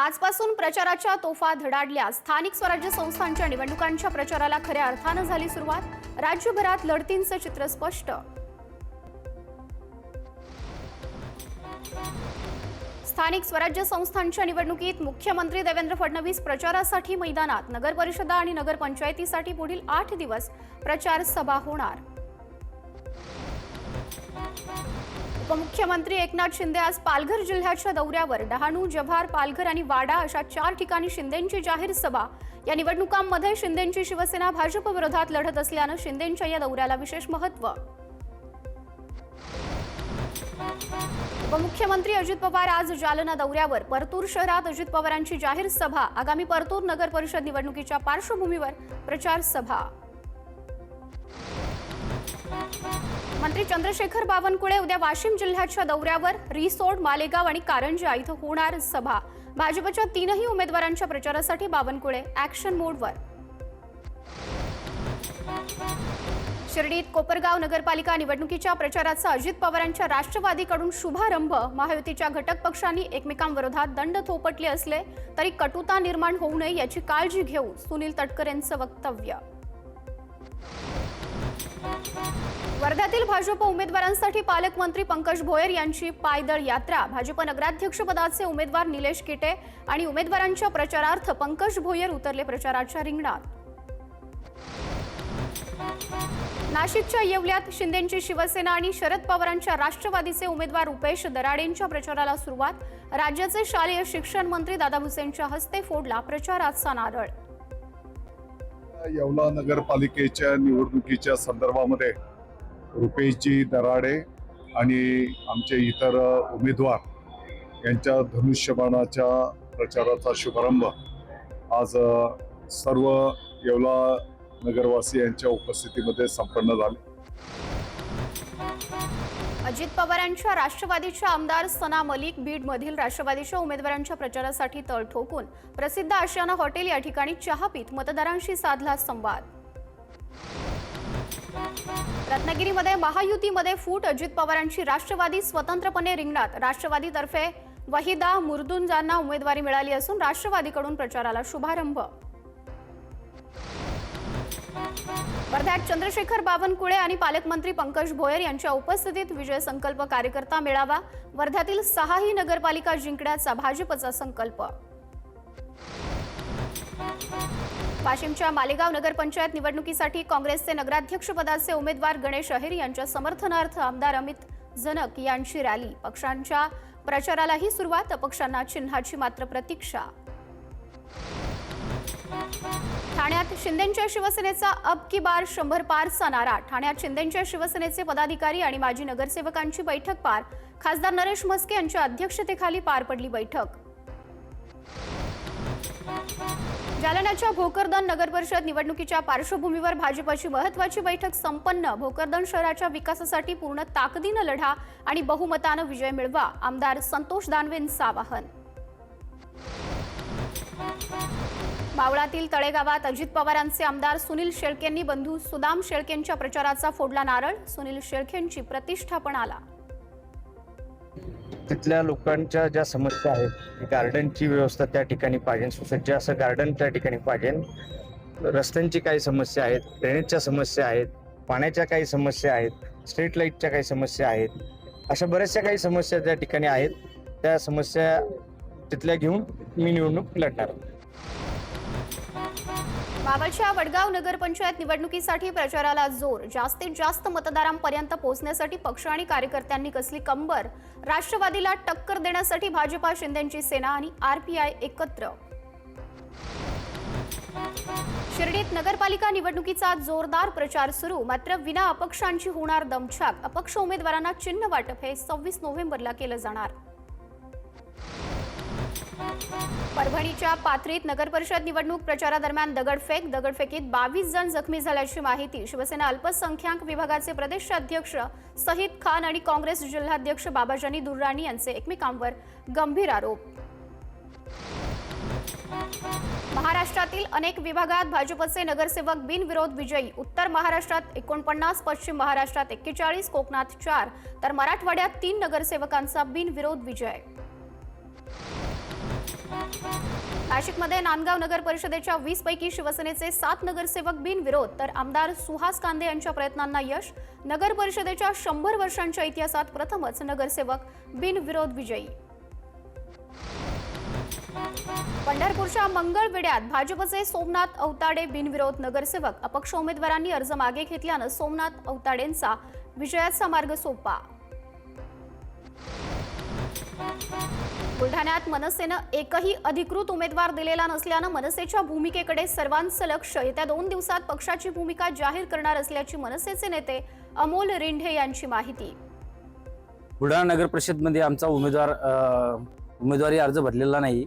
आजपासून प्रचाराच्या तोफा धडाडल्या. स्थानिक स्वराज्य संस्थांच्या निवडणुकांच्या प्रचाराला खऱ्या अर्थानं झाली सुरुवात. राज्यभरात लढतींचं चित्र स्पष्ट. स्थानिक स्वराज्य संस्थांच्या निवडणुकीत मुख्यमंत्री देवेंद्र फडणवीस प्रचारासाठी मैदानात. नगर परिषदा आणि नगरपंचायतीसाठी पुढील आठ दिवस प्रचार सभा होणार. उपमुख्यमंत्री एकनाथ शिंदे आज पालघर जिल्ह्याच्या दौऱ्यावर. डहाणू जव्हार पालघर आणि वाडा अशा चार ठिकाणी शिंदेंची जाहीर सभा. या निवडणुकांमध्ये शिंदेंची शिवसेना भाजप विरोधात लढत असल्यानं शिंदेंच्या या दौऱ्याला विशेष महत्त्व. उपमुख्यमंत्री अजित पवार आज जालना दौऱ्यावर. परतूर शहरात अजित पवारांची जाहीर सभा. आगामी परतूर नगर परिषद निवडणुकीच्या पार्श्वभूमीवर प्रचार सभा. मंत्री चंद्रशेखर बावनकुळे उद्या वाशिम जिल्ह्याच्या दौऱ्यावर रिसोड मालेगाव आणि कारंजा इथं होणार सभा. भाजपच्या तीनही उमेदवारांच्या प्रचारासाठी बावनकुळे ऍक्शन मोडवर शिर्डीत कोपरगाव नगरपालिका निवडणुकीच्या प्रचाराचा अजित पवारांच्या राष्ट्रवादीकडून शुभारंभ. महायुतीच्या घटक पक्षांनी एकमेकांविरोधात दंड थोपटले असले तरी कटुता निर्माण होऊ नये याची काळजी घेऊ सुनील तटकरेंचं वक्तव्य. वर्ध्यातील भाजप उमेदवारांसाठी पालकमंत्री पंकज भोयर यांची पायदळ यात्रा. भाजप नगराध्यक्षपदाचे उमेदवार निलेश किटे आणि उमेदवारांच्या प्रचारार्थ पंकज भोयर उतरले प्रचाराच्या रिंगणात. नाशिकच्या येवल्यात शिंदेची शिवसेना आणि शरद पवारांच्या राष्ट्रवादीचे उमेदवार रुपेश दराडेंच्या प्रचाराला सुरुवात. राज्याचे शालेय शिक्षण मंत्री दादा भुसेंच्या हस्ते फोडला प्रचाराचा नारळ. येवला नगरपालिकेच्या निवडणुकीच्या संदर्भामध्ये रुपेशजी दराडे आणि आमचे इतर उमेदवार यांच्या धनुष्यबाणाच्या प्रचाराचा शुभारंभ आज सर्व येवला नगरवासी यांच्या उपस्थितीमध्ये संपन्न झाले. अजित पवारांच्या राष्ट्रवादीच्या आमदार सना मलिक बीडमधील राष्ट्रवादीच्या उमेदवारांच्या प्रचारासाठी तळ ठोकून प्रसिद्ध आशियाना हॉटेल या ठिकाणी चहा पीत मतदारांशी साधला संवाद. रत्नागिरीमध्ये महायुतीमध्ये फूट अजित पवारांची राष्ट्रवादी स्वतंत्रपणे रिंगणात. राष्ट्रवादीतर्फे वहिदा मुर्दुंजांना उमेदवारी मिळाली असून राष्ट्रवादीकडून प्रचाराला शुभारंभ. वर्ध्यात चंद्रशेखर बावनकुळे आणि पालकमंत्री पंकज भोयर यांच्या उपस्थितीत विजय संकल्प कार्यकर्ता मेळावा. वर्ध्यातील सहाही नगरपालिका जिंकण्याचा भाजपचा संकल्प. वाशिमच्या मालेगाव नगरपंचायत निवडणुकीसाठी काँग्रेसचे नगराध्यक्षपदाचे उमेदवार गणेश अहिर यांच्या समर्थनार्थ आमदार अमित जनक यांची रॅली. पक्षांच्या प्रचारालाही सुरुवात अपक्षांना चिन्हाची मात्र प्रतीक्षा. ठाण्यात शिंदेच्या शिवसेनेचा अब की बार शंभर पारचा नारा. ठाण्यात शिंदेच्या शिवसेनेचे पदाधिकारी आणि माजी नगरसेवकांची बैठक पार. खासदार नरेश म्हस्के यांच्या अध्यक्षतेखाली पार पडली बैठक. जालन्याच्या भोकरदन नगरपरिषद निवडणुकीच्या पार्श्वभूमीवर भाजपची महत्वाची बैठक संपन्न. भोकरदन शहराच्या विकासासाठी पूर्ण ताकदीनं लढा आणि बहुमतानं विजय मिळवा. आमदार संतोष दानवेंचं आवाहन. मावळातील तळेगावात अजित पवारांचे आमदार सुनील शेळकेंनी बंधू सुदाम शेळकेंच्या प्रचाराचा फोडला नारळ. सुनील शेळकेंची प्रतिष्ठा पण आला. तिथल्या लोकांच्या ज्या समस्या आहेत गार्डनची व्यवस्था त्या ठिकाणी पाहिजे. सुसज्ज असं गार्डन त्या ठिकाणी पाहिजे. रस्त्यांची काही समस्या आहेत ड्रेनेजच्या समस्या आहेत पाण्याच्या काही समस्या आहेत स्ट्रीट लाईटच्या काही समस्या आहेत. अशा बऱ्याचशा काही समस्या त्या ठिकाणी आहेत. त्या समस्या तिथल्या घेऊन मी निवडणूक लढणार मावळच्या वडगाव नगरपंचायत निवडणुकीसाठी प्रचाराला जोर. जास्तीत जास्त मतदारांपर्यंत पोहोचण्यासाठी पक्ष आणि कार्यकर्त्यांनी कसली कंबर? राष्ट्रवादीला टक्कर देण्यासाठी भाजपा शिंदेची सेना आणि आरपीआय एकत्र. शिर्डीत नगरपालिका निवडणुकीचा जोरदार प्रचार सुरू. मात्र विना अपक्षांची होणार दमछाक. अपक्ष उमेदवारांना चिन्ह वाटप हे सव्वीस नोव्हेंबरला केलं जाणार. परभणीच्या पाथरीत नगरपरिषद निवडणूक प्रचारादरम्यान दगडफेक दगडफेकीत बावीस जण जखमी झाल्याची माहिती. शिवसेना अल्पसंख्याक विभागाचे प्रदेश अध्यक्ष सहीद खान आणि काँग्रेस जिल्हाध्यक्ष बाबाजानी दुर्राणी यांचे एकमेकांवर गंभीर आरोप. महाराष्ट्रातील अनेक विभागात भाजपचे नगरसेवक बिनविरोध विजयी. उत्तर महाराष्ट्रात एकोणपन्नास पश्चिम महाराष्ट्रात एक्केचाळीस कोकणात चार. तर मराठवाड्यात तीन नगरसेवकांचा बिनविरोध विजय. नाशिकमध्ये नांदगाव नगर परिषदेच्या वीस पैकी शिवसेनेचे सात नगरसेवक बिनविरोध तर आमदार सुहास कांदे यांच्या प्रयत्नांना यश. नगर परिषदेच्या शंभर वर्षांच्या इतिहासात प्रथमच नगरसेवक बिनविरोध विजयी. पंढरपूरच्या मंगळवेड्यात भाजपचे सोमनाथ अवताडे बिनविरोध नगरसेवक. अपक्ष उमेदवारांनी अर्ज मागे घेतल्यानं सोमनाथ अवताडेंचा विजयाचा मार्ग सोपा. बुलढाण्यात मनसेनं एकही अधिकृत उमेदवार दिलेला नसल्यानं मनसेच्या भूमिकेकडे सर्वांचं लक्ष. येत्या दोन दिवसात पक्षाची भूमिका जाहीर करणार असल्याची मनसेचे नेते अमोल रिंढे यांची माहिती. बुलढाणा नगर परिषदमध्ये आमचा उमेदवार उमेदवारी अर्ज भरलेला नाही.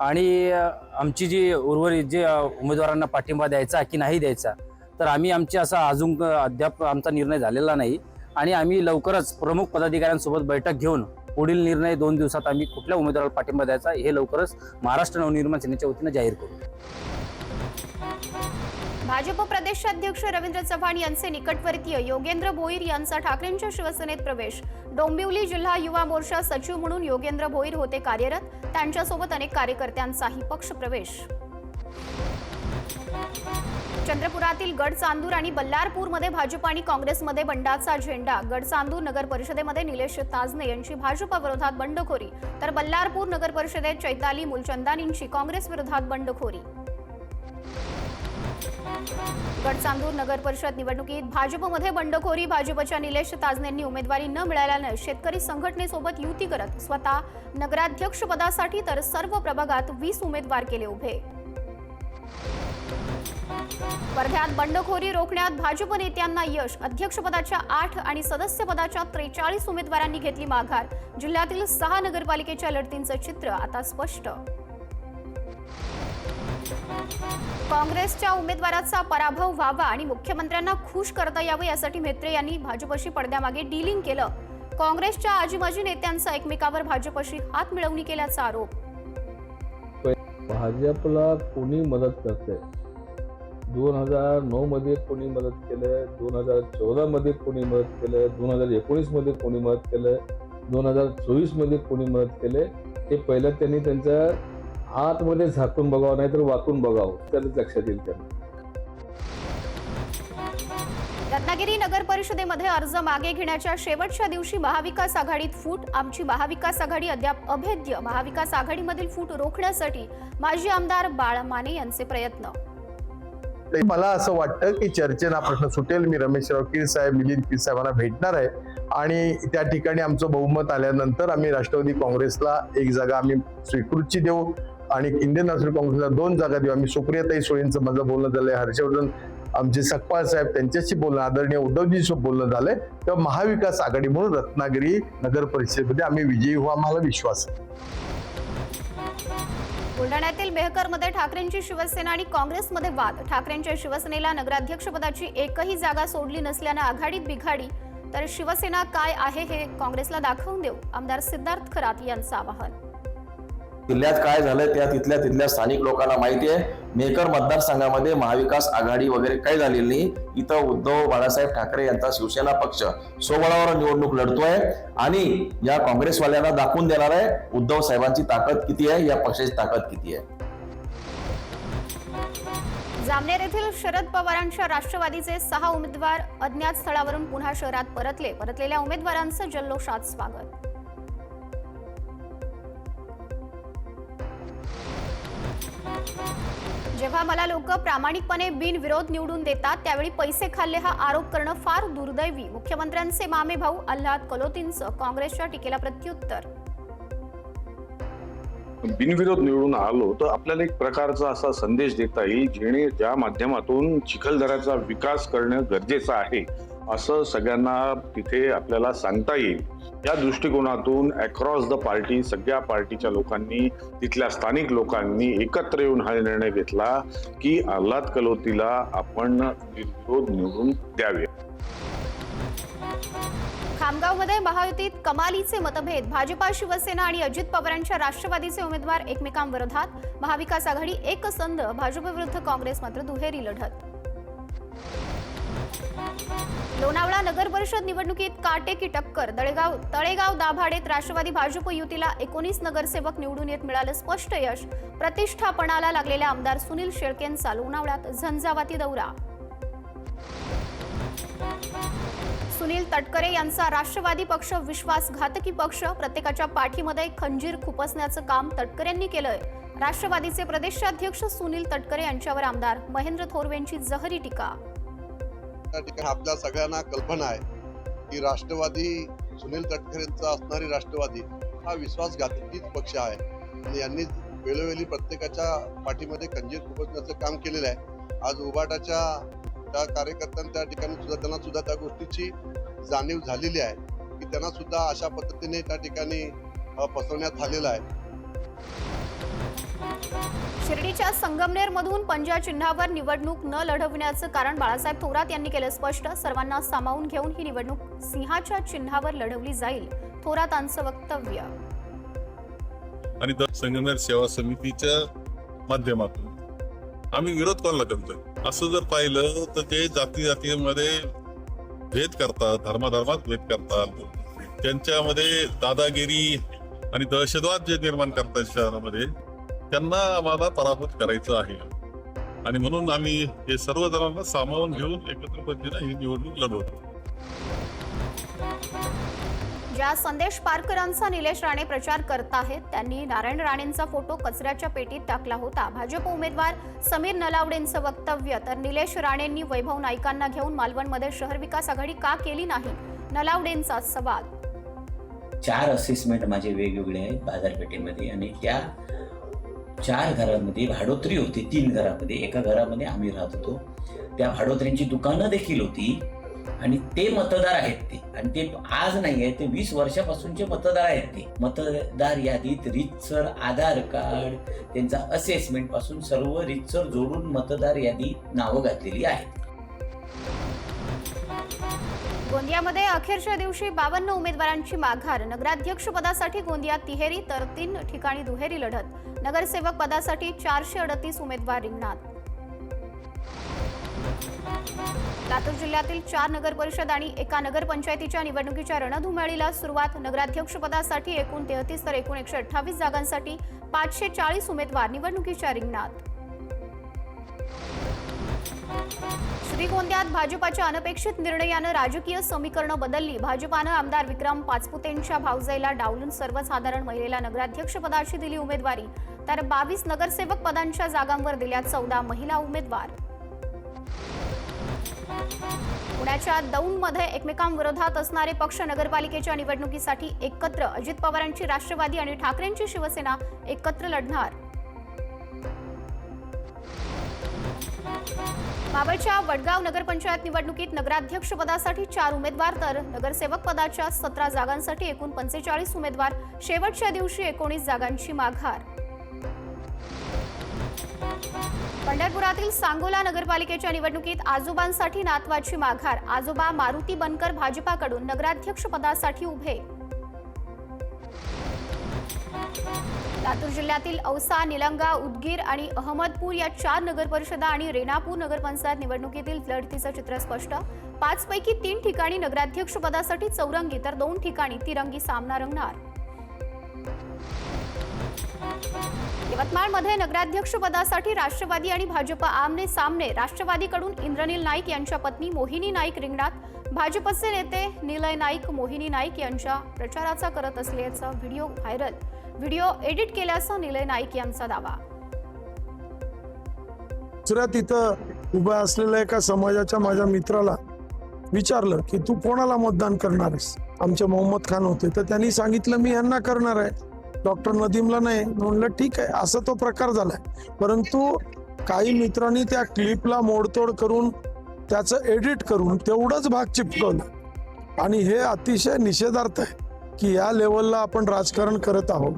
आणि आमची जी उर्वरित जे उमेदवारांना पाठिंबा द्यायचा की नाही द्यायचा तर आम्ही आमची असा अजून अद्याप आमचा निर्णय झालेला नाही. आणि आम्ही लवकरच प्रमुख पदाधिकाऱ्यांसोबत बैठक घेऊन पुढील निर्णय दोन दिवसात आम्ही कुठल्या उमेदवाराला पाठिंबा द्यायचा हे लवकरच महाराष्ट्र नवनिर्माण सेनेच्या वतीनं जाहीर करू. भाजप प्रदेशाध्यक्ष रवींद्र चव्हाण यांचे निकटवर्तीय योगेंद्र भोईर यांचा ठाकरेंच्या शिवसेनेत प्रवेश. डोंबिवली जिल्हा युवा मोर्चा सचिव म्हणून योगेंद्र भोईर होते कार्यरत. त्यांच्यासोबत अनेक कार्यकर्त्यांचाही पक्ष प्रवेश. चंद्रपुरातील गडचांदूर आणि बल्लारपूरमध्ये भाजप आणि काँग्रेसमध्ये बंडाचा झेंडा. गडचांदूर नगर परिषदेमध्ये निलेश ताजने यांची भाजपा विरोधात बंडखोरी. तर बल्लारपूर नगर परिषदेत चैताली मुलचंदानींची काँग्रेस विरोधात बंडखोरी. गडचांदूर नगर परिषद निवडणुकीत भाजपमध्ये बंडखोरी. भाजपच्या निलेश ताजनेंनी उमेदवारी न मिळाल्यानं शेतकरी संघटनेसोबत युती करत स्वतः नगराध्यक्षपदासाठी तर सर्व प्रभागात वीस उमेदवार केले उभे. वर्ध्यात बंडखोरी रोखण्यात भाजप नेत्यांना यश. अध्यक्षपदाच्या आठ आणि सदस्यपदाच्या त्रेचाळीस उमेदवारांनी घेतली माघार. जिल्ह्यातील सहा नगरपालिकेच्या लढतींचं चित्र आता स्पष्ट. काँग्रेसच्या उमेदवाराचा पराभव व्हावा आणि मुख्यमंत्र्यांना खुश करता यावं यासाठी म्हेत्रे यांनी भाजपशी पडद्यामागे डीलिंग केलं. काँग्रेसच्या आजीमाजी नेत्यांचा एकमेकावर भाजपशी हात मिळवणी केल्याचा आरोप. भाजपला कोणी मदत करते? दोन हजार नऊ मध्ये कोणी मदत केलं दोन हजार चौदा मध्ये कोणी मदत केलं दोन हजार एकोणीसमध्ये कोणी मदत केलं दोन हजार चोवीसमध्ये कोणी मदत केलं ते पहिलं त्यांनी त्यांच्या आतमध्ये झाकून बघावं नाही तर वाकून बघावं तरच लक्षात येईल त्यांना. रत्नागिरी नगर परिषदेमध्ये अर्ज मागे घेण्याच्या शेवटच्या दिवशी महाविकास आघाडीत फूट आमची महाविकास आघाडी अद्याप अभेद्य महाविकास आघाडीमधील फूट रोखण्यासाठी माजी आमदार बाळा माने यांचे प्रयत्न मला असं वाटतं की चर्चेनं हा प्रश्न सुटेल. मी रमेशराव किर साहेब मिलिंद किर साहेबांना भेटणार आहे. आणि त्या ठिकाणी आमचं बहुमत आल्यानंतर आम्ही राष्ट्रवादी काँग्रेसला एक जागा आम्ही स्वीकृतची देऊ आणि इंडियन नॅशनल काँग्रेसला दोन जागा देऊ. आम्ही सुप्रियाताई सोळींचं माझं बोलणं झालंय हर्षवर्धन आमचे सकपाळ साहेब त्यांच्याशी बोलणं आदरणीय उद्धवजीशी बोलणं झालंय. तेव्हा महाविकास आघाडी म्हणून रत्नागिरी नगर परिषदेमध्ये आम्ही विजयी होऊ आम्हाला विश्वास आहे. बुलढाण्यातील मेहकरमध्ये ठाकरेंची शिवसेना आणि काँग्रेसमध्ये वाद. ठाकरेंच्या शिवसेनेला नगराध्यक्षपदाची एकही जागा सोडली नसल्यानं आघाडीत बिघाडी. तर शिवसेना काय आहे हे काँग्रेसला दाखवून देऊ. आमदार सिद्धार्थ खरात यांचं आवाहन. जिल्ह्यात काय झालंय त्या तिथल्या तिथल्या स्थानिक लोकांना माहिती आहे. मेकर मतदारसंघामध्ये महाविकास आघाडी वगैरे काही झालेली नाही. इथं उद्धव बाळासाहेब ठाकरे यांचा शिवसेना पक्ष सोबळावर निवडणूक लढतोय आणि या काँग्रेसवाल्यांना दाखवून देणार आहे उद्धव साहेबांची ताकद किती आहे या पक्षाची ताकद किती आहे. जामनेर येथील शरद पवारांच्या राष्ट्रवादीचे सहा उमेदवार अज्ञात स्थळावरून पुन्हा शहरात परतले. परतलेल्या उमेदवारांचं जल्लोषात स्वागत. जेव्हा मला लोक प्रामाणिकपणे बिनविरोध निवडून देतात त्यावेळी पैसे खाल्ले हा आरोप करणं फार दुर्दैवी. मुख्यमंत्र्यांचे मामे भाऊ आल्हाद कलोतींचं काँग्रेसच्या टीकेला प्रत्युत्तर. बिनविरोध निवडून आलो तर आपल्याला एक प्रकारचा असा संदेश देता येईल जेणे ज्या माध्यमातून चिखलदऱ्याचा विकास करणं गरजेचं आहे असं सगळ्यांना तिथे आपल्याला सांगता येईल. या दृष्टिकोनातून अक्रॉस द पार्टी सगळ्या पार्टीच्या लोकांनी तिथल्या स्थानिक लोकांनी एकत्र येऊन हा निर्णय घेतला की आल्हाद कलोतीला आपण बिनविरोध निवडून द्यावे. खामगावमध्ये महायुतीत कमालीचे मतभेद भाजपा शिवसेना आणि अजित पवारांच्या राष्ट्रवादीचे उमेदवार एकमेकांविरोधात महाविकास आघाडी एकसंध भाजप विरुद्ध काँग्रेस मात्र दुहेरी लढत. लोणावळा नगर परिषद निवडणुकीत काटेकी टक्कर. दळेगाव तळेगाव दाभाडेत राष्ट्रवादी भाजप युतीला एकोणीस नगरसेवक निवडून येत मिळालं स्पष्ट यश. प्रतिष्ठापणाला लागलेल्या आमदार सुनील शेळकेंचा लोणावळ्यात झंझावाती दौरा. सुनील तटकरे यांचा राष्ट्रवादी पक्ष विश्वासघातकी पक्ष प्रत्येकाच्या पाठीमध्ये खंजीर खुपसण्याचं काम तटकरेंनी केलंय. राष्ट्रवादीचे प्रदेशाध्यक्ष सुनील तटकरे यांच्यावर आमदार महेंद्र थोरवेंची जहरी टीका. त्या ठिकाणी आपल्या सगळ्यांना कल्पना आहे की राष्ट्रवादी सुनील तटकरेंचा असणारी राष्ट्रवादी हा विश्वासघातकीच पक्ष आहे. आणि यांनी वेळोवेळी प्रत्येकाच्या पाठीमध्ये खंजीर खुपसण्याचं काम केलेलं आहे. आज उबाटाच्या त्या कार्यकर्त्यांना त्या ठिकाणी सुद्धा त्यांना सुद्धा त्या गोष्टीची जाणीव झालेली आहे की त्यांना सुद्धा अशा पद्धतीने त्या ठिकाणी फसवण्यात आलेलं आहे. शिर्डीच्या संगमनेर मधून पंजा चिन्हावर निवडणूक न लढवण्याचं कारण बाळासाहेब थोरात यांनी केलं स्पष्ट. सर्वांना सामावून घेऊन ही निवडणूक सिंहाच्या चिन्हावर लढवली जाईल थोरातांचं वक्तव्य. आणि संगमनेर सेवा समितीच्या माध्यमातून. आम्ही विरोध कोणाला करतोय? असं जर पाहिलं तर ते जाती जातीमध्ये भेद करतात धर्माधर्मात भेद करतात. त्यांच्यामध्ये दादागिरी आणि दहशतवाद जे निर्माण करतात शहरामध्ये त्यांना आम्हाला पराभूत करायचं आहे. आणि म्हणून आम्ही हे सर्व जणांना सामावून घेऊन एकत्र पद्धतीने ही निवडणूक लढवतो. ज्या संदेश पारकरांचा निलेश राणे प्रचार करत आहेत त्यांनी नारायण राणेंचा फोटो कचऱ्याच्या पेटीत टाकला होता. भाजप उमेदवार समीर नलावडेंचं वक्तव्य तर निलेश राणेंनी वैभव नाईकांना घेऊन मालवणमध्ये शहर विकास आघाडी का केली नाही? नलावडेंचा सवाल. चार असेसमेंट माझे वेगवेगळे आहेत बाजारपेठेमध्ये आणि त्या चार घरांमध्ये भाडोत्री होती तीन घरामध्ये. एका घरामध्ये आम्ही राहत होतो. त्या भाडोत्र्यांची दुकानं देखील होती आणि ते मतदार आहेत ते. आणि ते आज नाही आहे ते वीस वर्षापासूनचे मतदार आहेत ते. मतदार यादीत रितसर आधार कार्ड त्यांचा असेसमेंटपासून सर्व रितसर जोडून मतदार यादी नावं घातलेली आहेत. गोंदियामध्ये अखेरच्या दिवशी बावन्न उमेदवारांची माघार. नगराध्यक्ष पदासाठी गोंदियात तिहेरी तर तीन ठिकाणी दुहेरी लढत. नगरसेवक पदासाठी चारशे अडतीस उमेदवार रिंगणात. लातूर जिल्ह्यातील चार नगर परिषद आणि एका नगरपंचायतीच्या निवडणुकीच्या रणधुमाळीला सुरुवात. नगराध्यक्ष पदासाठी एकूण तेहतीस तर एकूण एकशे अठ्ठावीस जागांसाठी पाचशे चाळीस उमेदवार निवडणुकीच्या रिंगणात. श्रीगोंद्यात भाजपाच्या अनपेक्षित निर्णयानं राजकीय समीकरणं बदलली. भाजपानं आमदार विक्रम पाचपुतेंच्या भावजाईला डावलून सर्वसाधारण महिलेला नगराध्यक्षपदाची दिली उमेदवारी. तर बावीस नगरसेवक पदांच्या जागांवर दिल्या चौदा महिला उमेदवार. पुण्याच्या दौंडमध्ये एकमेकांविरोधात असणारे पक्ष नगरपालिकेच्या निवडणुकीसाठी एकत्र. अजित पवारांची राष्ट्रवादी आणि ठाकरेंची शिवसेना एकत्र लढणार. बाबळच्या वडगाव नगरपंचायत निवडणुकीत नगराध्यक्ष पदासाठी चार उमेदवार तर नगरसेवक पदाच्या सतरा जागांसाठी एकूण पंचेचाळीस उमेदवार. शेवटच्या दिवशी एकोणीस जागांची माघार. पंढरपुरातील सांगोला नगरपालिकेच्या निवडणुकीत आजोबांसाठी नातवाची माघार. आजोबा मारुती बनकर भाजपाकडून नगराध्यक्ष पदासाठी उभे. लातूर जिल्ह्यातील औसा निलंगा उदगीर आणि अहमदपूर या चार नगरपरिषदा आणि रेणापूर नगरपंचायत निवडणुकीतील लढतीचं चित्र स्पष्ट. पाचपैकी तीन ठिकाणी नगराध्यक्ष पदासाठी चौरंगी तर दोन ठिकाणी तिरंगी सामना रंगणार. यवतमाळमध्ये नगराध्यक्ष पदासाठी राष्ट्रवादी आणि भाजप आमने सामने राष्ट्रवादीकडून इंद्रनील नाईक यांच्या पत्नी मोहिनी नाईक रिंगणात. भाजपचे नेते निलय नाईक मोहिनी नाईक यांच्या प्रचाराचा करत असल्याचा व्हिडिओ व्हायरल. व्हिडिओ एडिट केल्याचा निलय नाईक यांचा दावा. दुसऱ्या तिथं उभ्या असलेल्या एका समाजाच्या माझ्या मित्राला विचारलं की तू कोणाला मतदान करणार आहेस? आमचे मोहम्मद खान होते. तर त्यांनी सांगितलं मी यांना करणार आहे. डॉक्टर नदीमला नाही. म्हणलं ठीक आहे. असं तो प्रकार झालाय. परंतु काही मित्रांनी त्या क्लिपला मोडतोड करून त्याचं एडिट करून तेवढंच भाग चिपकवलं. आणि हे अतिशय निषेधार्थ आहे. की या लेवलला आपण राजकारण करत आहोत.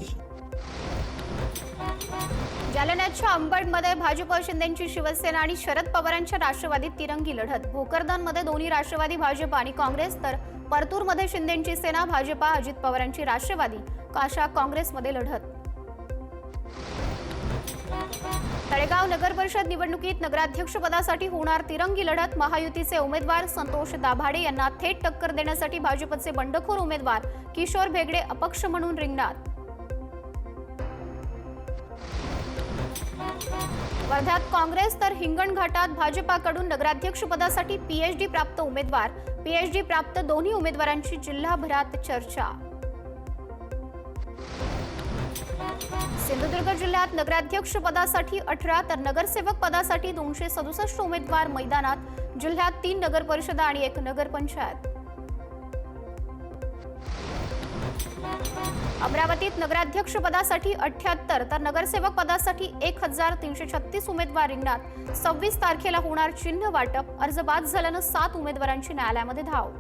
जालन्याच्या अंबडमध्ये भाजप शिंदेची शिवसेना आणि शरद पवारांच्या राष्ट्रवादीत तिरंगी लढत. भोकरदनमध्ये दोन्ही राष्ट्रवादी भाजप आणि काँग्रेस तर परतूरमध्ये शिंदेची सेना भाजपा अजित पवारांची राष्ट्रवादी. काशा काँग्रेसमध्ये लढत. तळेगाव नगर परिषद निवडणुकीत नगराध्यक्षपदासाठी होणार तिरंगी लढत. महायुतीचे उमेदवार संतोष दाभाडे यांना थेट टक्कर देण्यासाठी भाजपचे बंडखोर उमेदवार किशोर भेगडे अपक्ष म्हणून रिंगणात. वर्ध्यात काँग्रेस तर हिंगणघाटात भाजपाकडून नगराध्यक्षपदासाठी पीएचडी प्राप्त उमेदवार. पीएचडी प्राप्त दोन्ही उमेदवारांची जिल्हाभरात चर्चा. सिंधुदुर्ग जिल्ह्यात नगराध्यक्ष पदासाठी अठरा तर नगरसेवक पदासाठी दोनशे सदुसष्ट उमेदवार मैदानात. जिल्ह्यात तीन नगर परिषदा आणि एक नगरपंचायत अमरावतीत नगराध्यक्ष पदासाठी अठ्याहत्तर तर नगरसेवक पदासाठी एक हजार तीनशे छत्तीस उमेदवार रिंगणात. सव्वीस तारखेला होणार चिन्ह वाटप. अर्ज बाद झाल्यानं सात उमेदवारांची न्यायालयामध्ये धाव.